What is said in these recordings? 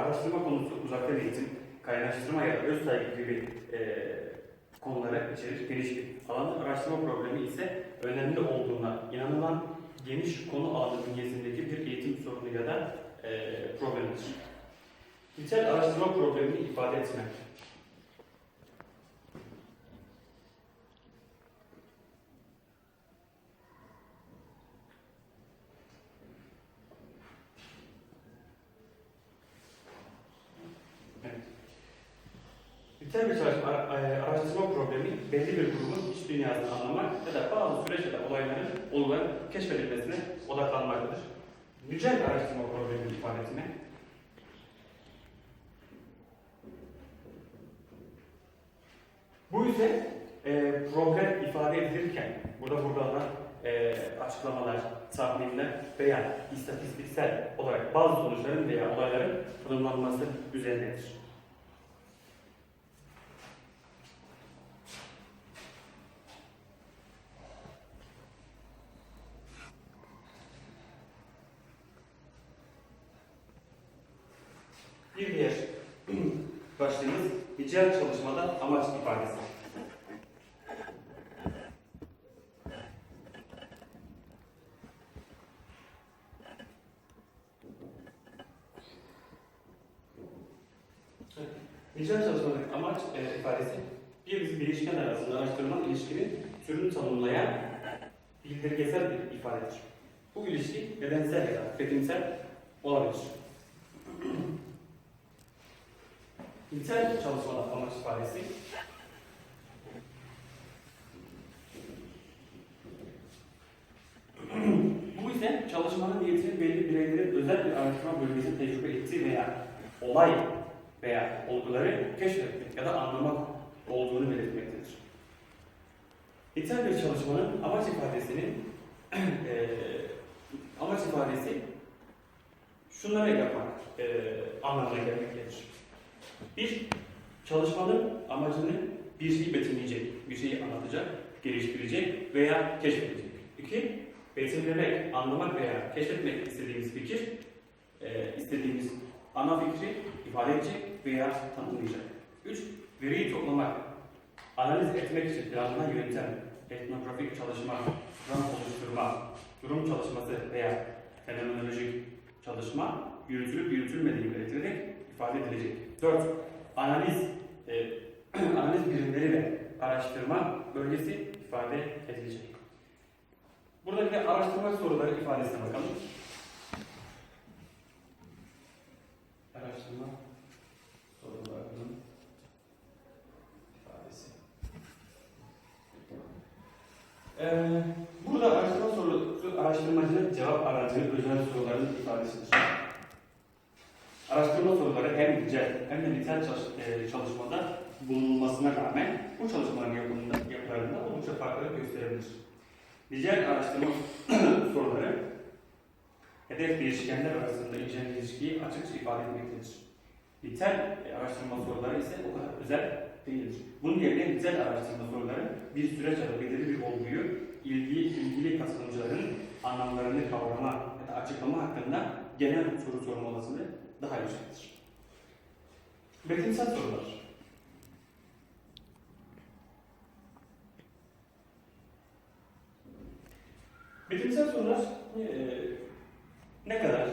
araştırma konusu uzaktan eğitim, kaynaştırma ya da öz saygı gibi e, konulara içerir geniş bir alan. Araştırma problemi ise önemli olduğuna inanılan geniş konu alanı bünyesindeki bir eğitim sorunu ya da e, problemidir. Nitel araştırma problemini ifade etmek. Evet. Nitel bir çalışma, e, araştırma problemi belli bir grubun iç dünyasını anlamak ya da bazı süreç olayların, olguların keşfedilmesine odaklanmaktadır. Nicel araştırma problemi ifade etmek. Bu ise e, problem ifade edilirken, burada buradan e, açıklamalar, tahminler veya istatistiksel olarak bazı sonuçların veya olayların tanımlanması üzerinedir. Bir diğer başlığımız nicel çalışmada amaç ifadesi. Nicel çalışmanın amaç e, ifadesi bir bileşken arasında araştırılan ilişkinin türünü tanımlayan bildirgesel bir ifadedir. Bu ilişki nedensel ya da tüketimsel olabilir. Nitel çalışmalar amaç ifadesi Bu ise çalışmanın niyetinin belli bireylerin özel bir araştırma bölgesi tecrübe ettiği veya olay veya olguları keşfetmek ya da anlamak olduğunu belirtmektedir. Nitel bir çalışmanın amaç ifadesinin eee amaç ifadesi şunları yapmak eee anlamına gelmektedir. Bir, çalışmanın amacını bir şeyi betimleyecek, bir şeyi anlatacak, geliştirecek veya keşfedecek. İki, betimlemek, anlamak veya keşfetmek istediğimiz fikir, e, istediğimiz ana fikri ifade edecek veya tanımlayacak. Üç, veriyi toplamak, analiz etmek için planlanan yöntem, etnografik çalışma, kuram oluşturma, durum çalışması veya fenomenolojik çalışma yürütülüp yürütülmediği belirtilerek ifade edilecek. 4. Analiz e, analiz birimleri ve araştırma bölgesi ifade edilecek. Burada bir de araştırma soruları ifadesine bakalım. Araştırma sorularının ifadesi. Ee, burada araştırma sorusu araştırmacının cevap aradığı özel soruların ifadesidir. Araştırma soruları hem nicel hem de nitel çalış- e, çalışmada bulunmasına rağmen bu çalışmaların yapımında, yapılarında oldukça farklılık gösterebilir. Nicel araştırma soruları hedef bileşkenler arasında incelenen ilişkiyi açıkça ifade etmektedir. Nitel e, araştırma soruları ise o kadar özel değildir. Bunun yerine nitel araştırma soruları bir süreç ya belirli bir olguyu ilgili, ilgili katılımcıların anlamlarını kavrama ya da açıklama hakkında genel soru sorma olasılığı daha yüksektir. Betimsel sorular. Betimsel sorular eee, ne kadar,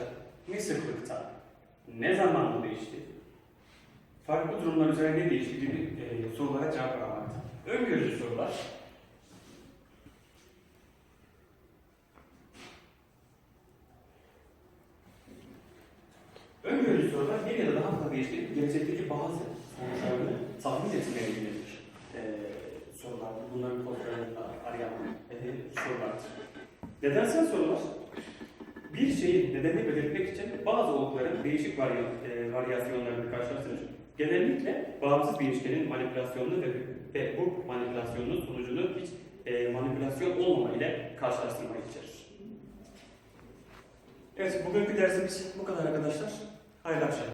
ne sıklıkta, ne zaman değişti, farklı durumlar üzerinde değişti gibi eee, sorulara cevap aramakta. Öngörücü sorular. Öngörücü sorular bir ya da daha fazla değiştirip gelecekteki bazı sonuçlarını tahmin etmeye yönelik eee sorulardır. Bunların kodlarını arayan eee, sorulardır. Nedensel sorular bir şeyin nedenini belirtmek için bazı olguların değişik varya, e, varyasyonlarını karşılaştırır. Genellikle bağımsız bir ilişkinin manipülasyonunu ve, ve bu manipülasyonun sonucunu hiç e, manipülasyon olmama ile karşılaştırmayı içerir. Evet, bugünkü dersimiz bu kadar arkadaşlar. 하여갑시다.